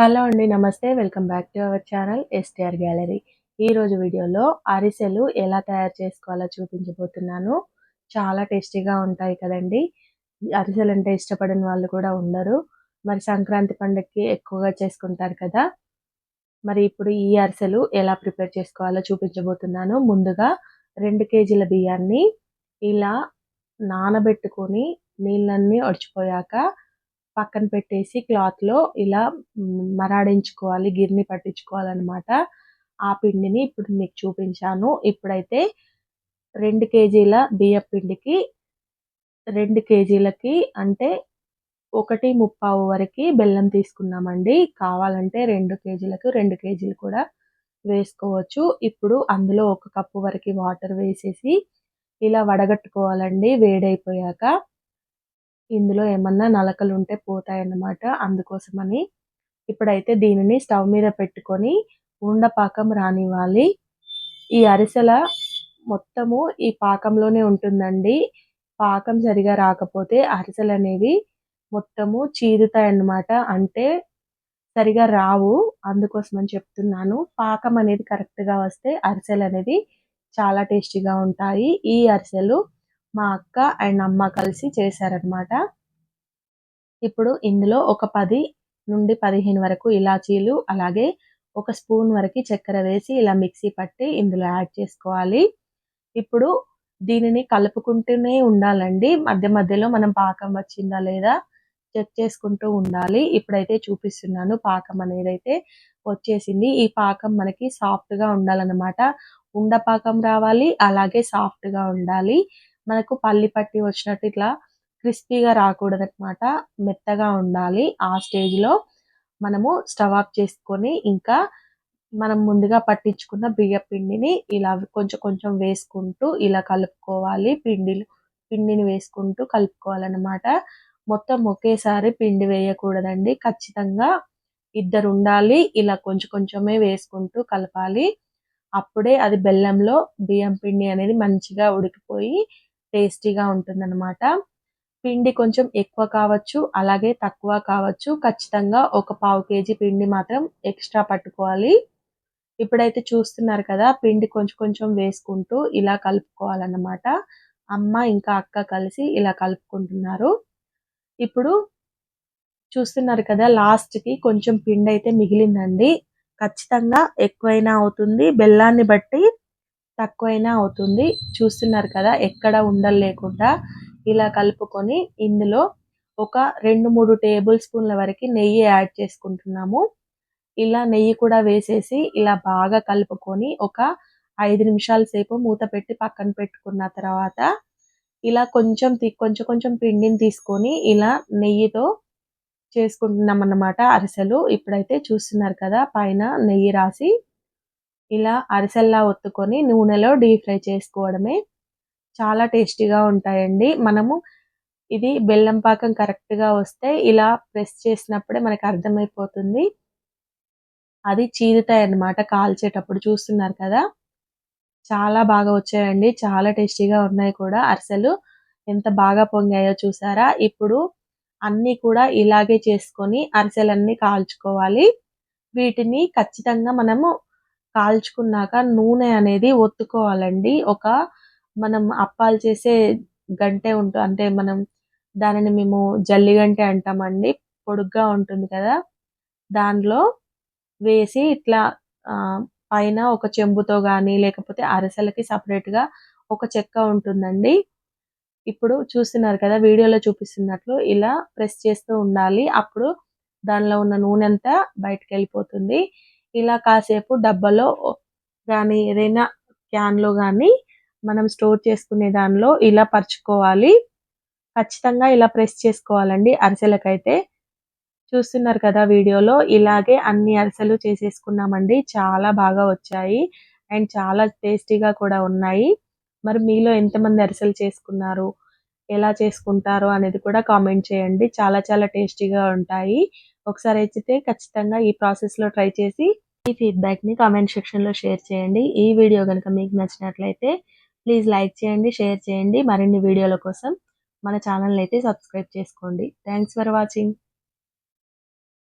Hello అండి నమస్తే. Welcome back to our channel STR gallery. ఈరోజు వీడియోలో అరిసెలు ఎలా తయారు చేసుకోవాలో చూపించబోతున్నాను. చాలా టేస్టీగా ఉంటాయి కదండి. అరిసెలు అంటే ఇష్టపడిన వాళ్ళు కూడా ఉండరు. మరి సంక్రాంతి పండుగకి ఎక్కువగా చేసుకుంటారు కదా. మరి ఇప్పుడు ఈ అరిసెలు ఎలా ప్రిపేర్ చేసుకోవాలో చూపించబోతున్నాను. ముందుగా రెండు కేజీల బియ్యాన్ని ఇలా నానబెట్టుకొని నీళ్ళన్నీ ఒడిచిపోయాక పక్కన పెట్టేసి క్లాత్లో ఇలా మరాడించుకోవాలి గిర్ని పట్టించుకోవాలన్నమాట. ఆ పిండిని ఇప్పుడు మీకు చూపించాను. ఇప్పుడైతే రెండు కేజీల బియ్యం పిండికి రెండు కేజీలకి అంటే ఒకటి ముప్పావు వరకు బెల్లం తీసుకున్నామండి. కావాలంటే రెండు కేజీలకు రెండు కేజీలు కూడా వేసుకోవచ్చు. ఇప్పుడు అందులో ఒక కప్పు వరకు వాటర్ వేసేసి ఇలా వడగట్టుకోవాలండి. వేడైపోయాక ఇందులో ఏమన్నా నలకలు ఉంటే పోతాయన్నమాట అందుకోసమని ఇప్పుడైతే దీనిని స్టవ్ మీద పెట్టుకొని ఉండపాకం రానివ్వాలి. ఈ అరిసెల మొత్తము ఈ పాకంలోనే ఉంటుందండి. పాకం సరిగా రాకపోతే అరిసెలు అనేవి మొత్తము చీరుతాయన్నమాట. అంటే సరిగా రావు అందుకోసమని చెప్తున్నాను. పాకం అనేది కరెక్ట్గా వస్తే అరిసెలు అనేది చాలా టేస్టీగా ఉంటాయి. ఈ అరిసెలు మా అక్క అండ్ అమ్మ కలిసి చేశారనమాట ఇప్పుడు ఇందులో ఒక పది నుండి పదిహేను వరకు ఇలాచీలు అలాగే ఒక స్పూన్ వరకు చక్కెర వేసి ఇలా మిక్సీ పట్టి ఇందులో యాడ్ చేసుకోవాలి. ఇప్పుడు దీనిని కలుపుకుంటూనే ఉండాలండి. మధ్య మధ్యలో మనం పాకం వచ్చిందా లేదా చెక్ చేసుకుంటూ ఉండాలి. ఇప్పుడైతే చూపిస్తున్నాను పాకం అనేది అయితే వచ్చేసింది. ఈ పాకం మనకి సాఫ్ట్గా ఉండాలన్నమాట. ఉండపాకం రావాలి అలాగే సాఫ్ట్గా ఉండాలి. మనకు పల్లి పట్టి వచ్చినట్టు ఇట్లా క్రిస్పీగా రాకూడదు అనమాట మెత్తగా ఉండాలి. ఆ స్టేజ్లో మనము స్టవ్ ఆఫ్ చేసుకొని ఇంకా మనం ముందుగా పట్టించుకున్న బియ్య పిండిని ఇలా కొంచెం కొంచెం వేసుకుంటూ ఇలా కలుపుకోవాలి. పిండిలు పిండిని వేసుకుంటూ కలుపుకోవాలన్నమాట. మొత్తం ఒకేసారి పిండి వేయకూడదండి. ఖచ్చితంగా ఇద్దరు ఉండాలి. ఇలా కొంచెం కొంచెమే వేసుకుంటూ కలపాలి. అప్పుడే అది బెల్లంలో బియ్యం పిండి అనేది మంచిగా ఉడికిపోయి టేస్టీగా ఉంటుందన్నమాట. పిండి కొంచెం ఎక్కువ కావచ్చు అలాగే తక్కువ కావచ్చు. ఖచ్చితంగా ఒక పావు కేజీ పిండి మాత్రం ఎక్స్ట్రా పట్టుకోవాలి. ఇప్పుడైతే చూస్తున్నారు కదా పిండి కొంచెం కొంచెం వేసుకుంటూ ఇలా కలుపుకోవాలన్నమాట. అమ్మ ఇంకా అక్క కలిసి ఇలా కలుపుకుంటున్నారు. ఇప్పుడు చూస్తున్నారు కదా లాస్ట్కి కొంచెం పిండి అయితే మిగిలిందండి. ఖచ్చితంగా ఎక్కువైనా అవుతుంది. బెల్లాన్ని బట్టి తక్కువైనా అవుతుంది. చూస్తున్నారు కదా ఎక్కడ ఉండలు లేకుండా ఇలా కలుపుకొని ఇందులో ఒక రెండు మూడు టేబుల్ స్పూన్ల వరకు నెయ్యి యాడ్ చేసుకుంటున్నాము. ఇలా నెయ్యి కూడా వేసేసి ఇలా బాగా కలుపుకొని ఒక ఐదు నిమిషాల సేపు మూత పెట్టి పక్కన పెట్టుకున్న తర్వాత ఇలా కొంచెం కొంచెం కొంచెం పిండిని తీసుకొని ఇలా నెయ్యితో చేసుకుంటున్నాం అన్నమాట అరిసెలు. ఇప్పుడైతే చూస్తున్నారు కదా పైన నెయ్యి రాసి ఇలా అరిసెల్లా ఒత్తుకొని నూనెలో డీప్ ఫ్రై చేసుకోవడమే చాలా టేస్టీగా ఉంటాయండి. మనము ఇది బెల్లం పాకం కరెక్ట్గా వస్తే ఇలా ప్రెస్ చేసినప్పుడే మనకు అర్థమైపోతుంది. అది చీరుతాయి అన్నమాట కాల్చేటప్పుడు చూస్తున్నారు కదా. చాలా బాగా వచ్చాయండి. చాలా టేస్టీగా ఉన్నాయి కూడా అరిసెలు. ఎంత బాగా పొంగాయో చూసారా? ఇప్పుడు అన్నీ కూడా ఇలాగే చేసుకొని అరిసెలన్నీ కాల్చుకోవాలి. వీటిని ఖచ్చితంగా మనము కాల్చుకున్నాక నూనె అనేది ఒత్తుకోవాలండి. ఒక మనం అప్పాలు చేసే గంటె ఉంటుంది అంటే మనం దానిని మేము జల్లి గంటె అంటామండి. పొడుగ్గా ఉంటుంది కదా. దానిలో వేసి ఇట్లా పైన ఒక చెంబుతో కానీ లేకపోతే అరిసెలకి సపరేట్గా ఒక చెక్క ఉంటుందండి. ఇప్పుడు చూస్తున్నారు కదా వీడియోలో చూపిస్తున్నట్లు ఇలా ప్రెస్ చేస్తూ ఉండాలి. అప్పుడు దానిలో ఉన్న నూనె అంతా బయటకు వెళ్ళిపోతుంది ఇలా కాసేపు డబ్బాలో కానీ ఏదైనా క్యాన్లో కానీ మనం స్టోర్ చేసుకునే దానిలో ఇలా పరుచుకోవాలి. ఖచ్చితంగా ఇలా ప్రెస్ చేసుకోవాలండి అరిసెలకైతే. చూస్తున్నారు కదా వీడియోలో ఇలాగే అన్ని అరిసెలు చేసేసుకున్నామండి. చాలా బాగా వచ్చాయి. అండ్ చాలా టేస్టీగా కూడా ఉన్నాయి. మరి మీలో ఎంతమంది అరిసెలు చేసుకున్నారు? ఎలా చేసుకుంటారు అనేది కూడా కామెంట్ చేయండి. చాలా చాలా టేస్టీగా ఉంటాయి. ఒకసారి ఇచ్చితే ఖచ్చితంగా ఈ ప్రాసెస్లో ట్రై చేసి ఈ ఫీడ్బ్యాక్ని కామెంట్ సెక్షన్లో షేర్ చేయండి. ఈ వీడియో కనుక మీకు నచ్చినట్లయితే ప్లీజ్ లైక్ చేయండి షేర్ చేయండి. మరిన్ని వీడియోల కోసం మన ఛానల్ అయితే సబ్స్క్రైబ్ చేసుకోండి. Thanks for watching